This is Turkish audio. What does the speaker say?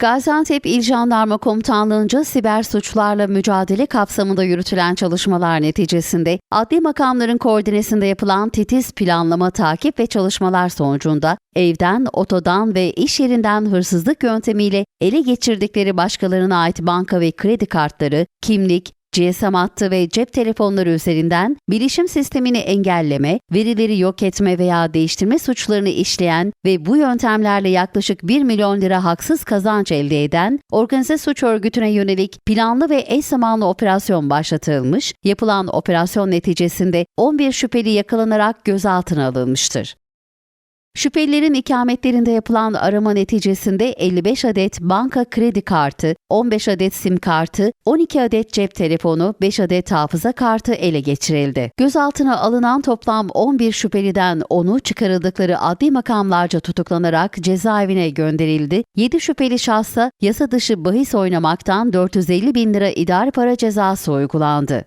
Gaziantep İl Jandarma Komutanlığı'nca siber suçlarla mücadele kapsamında yürütülen çalışmalar neticesinde adli makamların koordinesinde yapılan titiz planlama, takip ve çalışmalar sonucunda evden, otodan ve iş yerinden hırsızlık yöntemiyle ele geçirdikleri başkalarına ait banka ve kredi kartları, kimlik, GSM hattı ve cep telefonları üzerinden bilişim sistemini engelleme, verileri yok etme veya değiştirme suçlarını işleyen ve bu yöntemlerle yaklaşık 1 milyon lira haksız kazanç elde eden organize suç örgütüne yönelik planlı ve eş zamanlı operasyon başlatılmış, yapılan operasyon neticesinde 11 şüpheli yakalanarak gözaltına alınmıştır. Şüphelilerin ikametlerinde yapılan arama neticesinde 55 adet banka kredi kartı, 15 adet sim kartı, 12 adet cep telefonu, 5 adet hafıza kartı ele geçirildi. Gözaltına alınan toplam 11 şüpheliden 10'u çıkarıldıkları adli makamlarca tutuklanarak cezaevine gönderildi. 7 şüpheli şahsa yasa dışı bahis oynamaktan 450 bin lira idari para cezası uygulandı.